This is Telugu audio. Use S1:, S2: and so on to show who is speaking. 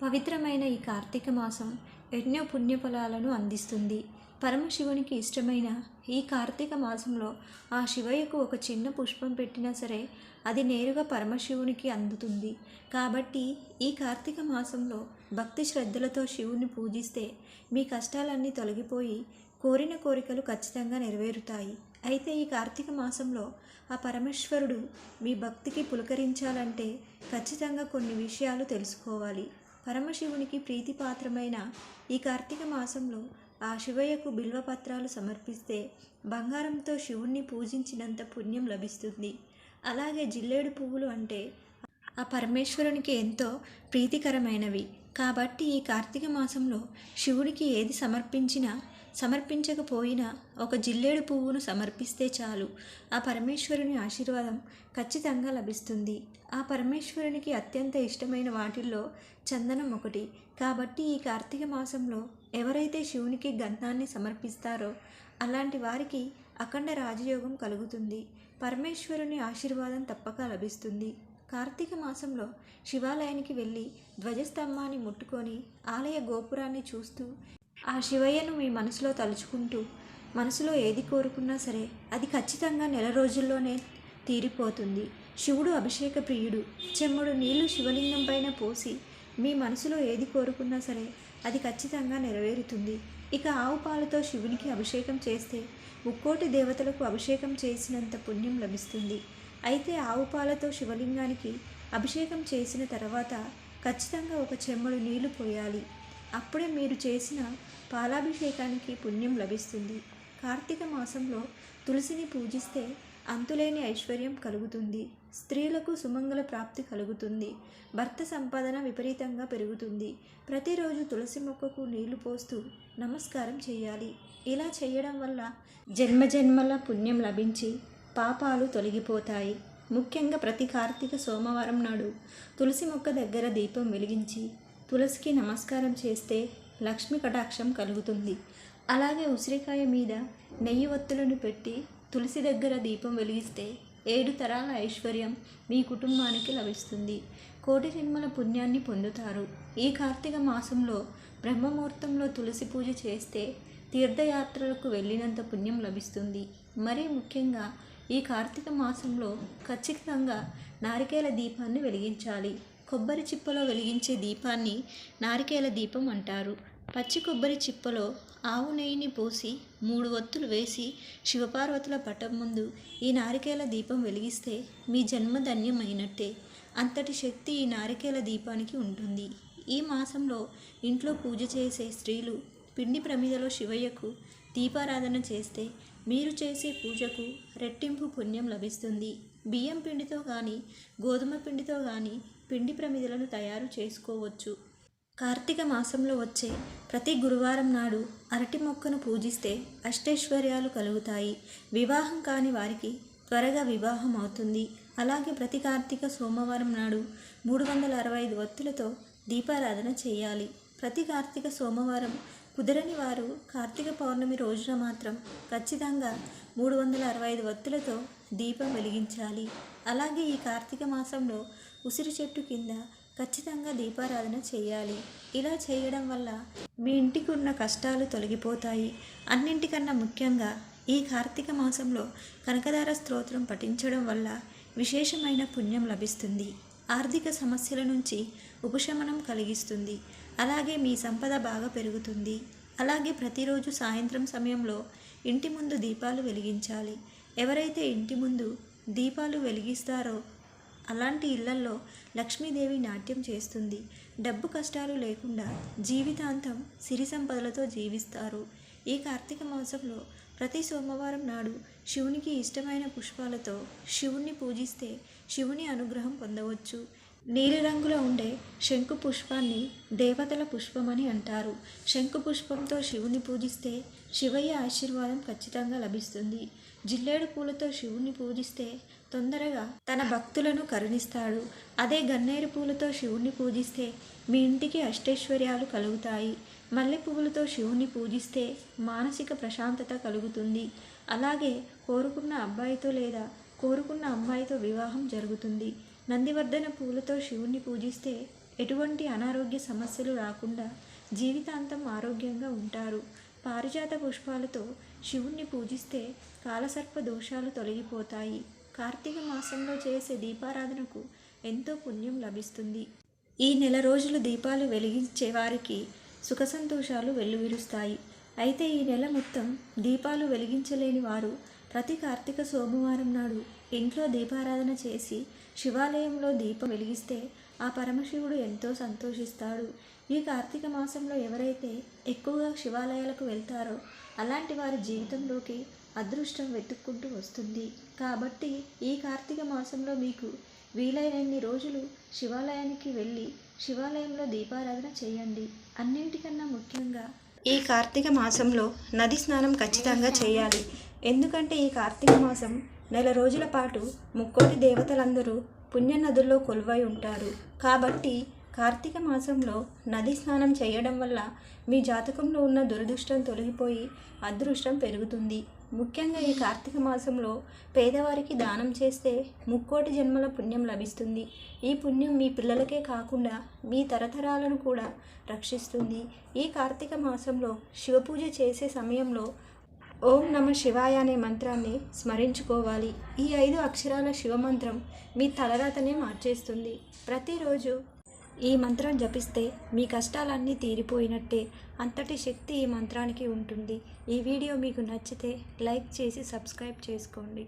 S1: పవిత్రమైన ఈ కార్తీక మాసం ఎన్నో పుణ్యఫలాలను అందిస్తుంది. పరమశివునికి ఇష్టమైన ఈ కార్తీక మాసంలో ఆ శివయ్యకు ఒక చిన్న పుష్పం పెట్టినా సరే అది నేరుగా పరమశివునికి అందుతుంది. కాబట్టి ఈ కార్తీక మాసంలో భక్తి శ్రద్ధలతో శివుని పూజిస్తే మీ కష్టాలన్నీ తొలగిపోయి కోరిన కోరికలు ఖచ్చితంగా నెరవేరుతాయి. అయితే ఈ కార్తీక మాసంలో ఆ పరమేశ్వరుడు మీ భక్తికి పులకరించాలంటే ఖచ్చితంగా కొన్ని విషయాలు తెలుసుకోవాలి. పరమశివునికి ప్రీతిపాత్రమైన ఈ కార్తీక మాసంలో ఆ శివయ్యకు బిల్వపత్రాలు సమర్పిస్తే బంగారంతో శివుణ్ణి పూజించినంత పుణ్యం లభిస్తుంది. అలాగే జిల్లేడు పువ్వులు అంటే ఆ పరమేశ్వరునికి ఎంతో ప్రీతికరమైనవి. కాబట్టి ఈ కార్తీక మాసంలో శివుడికి ఏది సమర్పించినా సమర్పించకపోయినా ఒక జిల్లేడు పువ్వును సమర్పిస్తే చాలు. ఆ పరమేశ్వరుని ఆశీర్వాదం ఖచ్చితంగా లభిస్తుంది. ఆ పరమేశ్వరునికి అత్యంత ఇష్టమైన వాటిల్లో చందనం ఒకటి. కాబట్టి ఈ కార్తీక మాసంలో ఎవరైతే శివునికి గంధాన్ని సమర్పిస్తారో అలాంటి వారికి అఖండ రాజయోగం కలుగుతుంది. పరమేశ్వరుని ఆశీర్వాదం తప్పక లభిస్తుంది. కార్తీక మాసంలో శివాలయానికి వెళ్ళి ధ్వజస్తంభాన్ని ముట్టుకొని ఆలయ గోపురాన్ని చూస్తూ ఆ శివయ్యను మీ మనసులో తలుచుకుంటూ మనసులో ఏది కోరుకున్నా సరే అది ఖచ్చితంగా నెల రోజుల్లోనే తీరిపోతుంది. శివుడు అభిషేక ప్రియుడు. చెమ్ముడు నీళ్ళు శివలింగం పైన పోసి మీ మనసులో ఏది కోరుకున్నా సరే అది ఖచ్చితంగా నెరవేరుతుంది. ఇక ఆవు పాలతో శివునికి అభిషేకం చేస్తే ముక్కోటి దేవతలకు అభిషేకం చేసినంత పుణ్యం లభిస్తుంది. అయితే ఆవు పాలతో శివలింగానికి అభిషేకం చేసిన తర్వాత ఖచ్చితంగా ఒక చెమ్మడు నీళ్ళు పోయాలి. అప్పుడే మీరు చేసిన పాలాభిషేకానికి పుణ్యం లభిస్తుంది. కార్తీక మాసంలో తులసిని పూజిస్తే అంతులేని ఐశ్వర్యం కలుగుతుంది. స్త్రీలకు సుమంగళ ప్రాప్తి కలుగుతుంది. భర్త సంపాదన విపరీతంగా పెరుగుతుంది. ప్రతిరోజు తులసి మొక్కకు నీళ్ళు పోస్తూ నమస్కారం చేయాలి. ఇలా చేయడం వల్ల జన్మజన్మల పుణ్యం లభించి పాపాలు తొలగిపోతాయి. ముఖ్యంగా ప్రతి కార్తీక సోమవారం నాడు తులసి మొక్క దగ్గర దీపం వెలిగించి తులసికి నమస్కారం చేస్తే లక్ష్మి కటాక్షం కలుగుతుంది. అలాగే ఉసిరికాయ మీద నెయ్యి ఒత్తులను పెట్టి తులసి దగ్గర దీపం వెలిగిస్తే ఏడు తరాల ఐశ్వర్యం మీ కుటుంబానికి లభిస్తుంది. కోటి జన్మల పుణ్యాన్ని పొందుతారు. ఈ కార్తీక మాసంలో బ్రహ్మముహూర్తంలో తులసి పూజ చేస్తే తీర్థయాత్రలకు వెళ్ళినంత పుణ్యం లభిస్తుంది. మరీ ముఖ్యంగా ఈ కార్తీక మాసంలో ఖచ్చితంగా నారికేల దీపాన్ని వెలిగించాలి. కొబ్బరి చిప్పలో వెలిగించే దీపాన్ని నారికేల దీపం అంటారు. పచ్చి కొబ్బరి చిప్పలో ఆవు నెయ్యిని పోసి మూడు ఒత్తులు వేసి శివపార్వతుల పటం ముందు ఈ నారికేల దీపం వెలిగిస్తే మీ జన్మ ధన్యమైనట్టే అంతటి శక్తి ఈ నారికేల దీపానికి ఉంటుంది. ఈ మాసంలో ఇంట్లో పూజ చేసే స్త్రీలు పిండి ప్రమిదలో శివయ్యకు దీపారాధన చేస్తే మీరు చేసే పూజకు రెట్టింపు పుణ్యం లభిస్తుంది. బియ్యం పిండితో కానీ గోధుమ పిండితో కానీ పిండి ప్రమిదలను తయారు చేసుకోవచ్చు. కార్తీక మాసంలో వచ్చే ప్రతి గురువారం నాడు అరటి మొక్కను పూజిస్తే అష్టైశ్వర్యాలు కలుగుతాయి. వివాహం కాని వారికి త్వరగా వివాహం అవుతుంది. అలాగే ప్రతి కార్తీక సోమవారం నాడు మూడు వందల అరవై ఐదు ఒత్తులతో దీపారాధన చేయాలి. ప్రతి కార్తీక సోమవారం కుదరని వారు కార్తీక పౌర్ణమి రోజున మాత్రం ఖచ్చితంగా మూడు వందల అరవై ఐదు ఒత్తులతో దీపం వెలిగించాలి. అలాగే ఈ కార్తీక మాసంలో ఉసిరి చెట్టు కింద ఖచ్చితంగా దీపారాధన చేయాలి. ఇలా చేయడం వల్ల మీ ఇంటికి ఉన్న కష్టాలు తొలగిపోతాయి. అన్నింటికన్నా ముఖ్యంగా ఈ కార్తీక మాసంలో కనకదార స్తోత్రం పఠించడం వల్ల విశేషమైన పుణ్యం లభిస్తుంది. ఆర్థిక సమస్యల నుంచి ఉపశమనం కలిగిస్తుంది. అలాగే మీ సంపద బాగా పెరుగుతుంది. అలాగే ప్రతిరోజు సాయంత్రం సమయంలో ఇంటి ముందు దీపాలు వెలిగించాలి. ఎవరైతే ఇంటి ముందు దీపాలు వెలిగిస్తారో అలాంటి ఇళ్ళల్లో లక్ష్మీదేవి నాట్యం చేస్తుంది. డబ్బు కష్టాలు లేకుండా జీవితాంతం సిరి సంపదలతో జీవిస్తారు. ఈ కార్తీక మాసంలో ప్రతి సోమవారం నాడు శివునికి ఇష్టమైన పుష్పాలతో శివుణ్ణి పూజిస్తే శివుని అనుగ్రహం పొందవచ్చు. నీలిరంగులో ఉండే శంకు పుష్పాన్ని దేవతల పుష్పమని అంటారు. శంకు పుష్పంతో శివుని పూజిస్తే శివయ్య ఆశీర్వాదం ఖచ్చితంగా లభిస్తుంది. జిల్లేడు పూలతో శివుణ్ణి పూజిస్తే తొందరగా తన భక్తులను కరుణిస్తాడు. అదే గన్నేరు పూలతో శివుణ్ణి పూజిస్తే మీ ఇంటికి అష్టైశ్వర్యాలు కలుగుతాయి. మల్లె పువ్వులతో శివుణ్ణి పూజిస్తే మానసిక ప్రశాంతత కలుగుతుంది. అలాగే కోరుకున్న అబ్బాయితో లేదా కోరుకున్న అమ్మాయితో వివాహం జరుగుతుంది. నందివర్ధన పూలతో శివుణ్ణి పూజిస్తే ఎటువంటి అనారోగ్య సమస్యలు రాకుండా జీవితాంతం ఆరోగ్యంగా ఉంటారు. పారిజాత పుష్పాలతో శివుణ్ణి పూజిస్తే కాలసర్ప దోషాలు తొలగిపోతాయి. కార్తీక మాసంలో చేసే దీపారాధనకు ఎంతో పుణ్యం లభిస్తుంది. ఈ నెల రోజులు దీపాలు వెలిగించే వారికి సుఖ సంతోషాలు వెల్లువిరుస్తాయి. అయితే ఈ నెల మొత్తం దీపాలు వెలిగించలేని వారు ప్రతి కార్తీక సోమవారం నాడు ఇంట్లో దీపారాధన చేసి శివాలయంలో దీపం వెలిగిస్తే ఆ పరమశివుడు ఎంతో సంతోషిస్తాడు. ఈ కార్తీక మాసంలో ఎవరైతే ఎక్కువగా శివాలయాలకు వెళ్తారో అలాంటి వారి జీవితంలోకి అదృష్టం వెతుక్కుంటూ వస్తుంది. కాబట్టి ఈ కార్తీక మాసంలో మీకు వీలైనన్ని రోజులు శివాలయానికి వెళ్ళి శివాలయంలో దీపారాధన చేయండి. అన్నింటికన్నా ముఖ్యంగా ఈ కార్తీక మాసంలో నది స్నానం ఖచ్చితంగా చేయాలి. ఎందుకంటే ఈ కార్తీక మాసం నెల రోజుల పాటు ముక్కోటి దేవతలందరూ పుణ్య నదుల్లో కొలువై ఉంటారు. కాబట్టి కార్తీక మాసంలో నది స్నానం చేయడం వల్ల మీ జాతకంలో ఉన్న దురదృష్టం తొలగిపోయి అదృష్టం పెరుగుతుంది. ముఖ్యంగా ఈ కార్తీక మాసంలో పేదవారికి దానం చేస్తే ముక్కోటి జన్మల పుణ్యం లభిస్తుంది. ఈ పుణ్యం మీ పిల్లలకే కాకుండా మీ తరతరాలను కూడా రక్షిస్తుంది. ఈ కార్తీక మాసంలో శివపూజ చేసే సమయంలో ఓం నమ శివాయ అనే మంత్రాన్ని స్మరించుకోవాలి. ఈ ఐదు అక్షరాల శివమంత్రం మీ తలరాతనే మార్చేస్తుంది. ప్రతిరోజు ఈ మంత్రం జపిస్తే మీ కష్టాలన్నీ తీరిపోయినట్టే అంతటి శక్తి ఈ మంత్రానికి ఉంటుంది. ఈ వీడియో మీకు నచ్చితే లైక్ చేసి సబ్స్క్రైబ్ చేసుకోండి.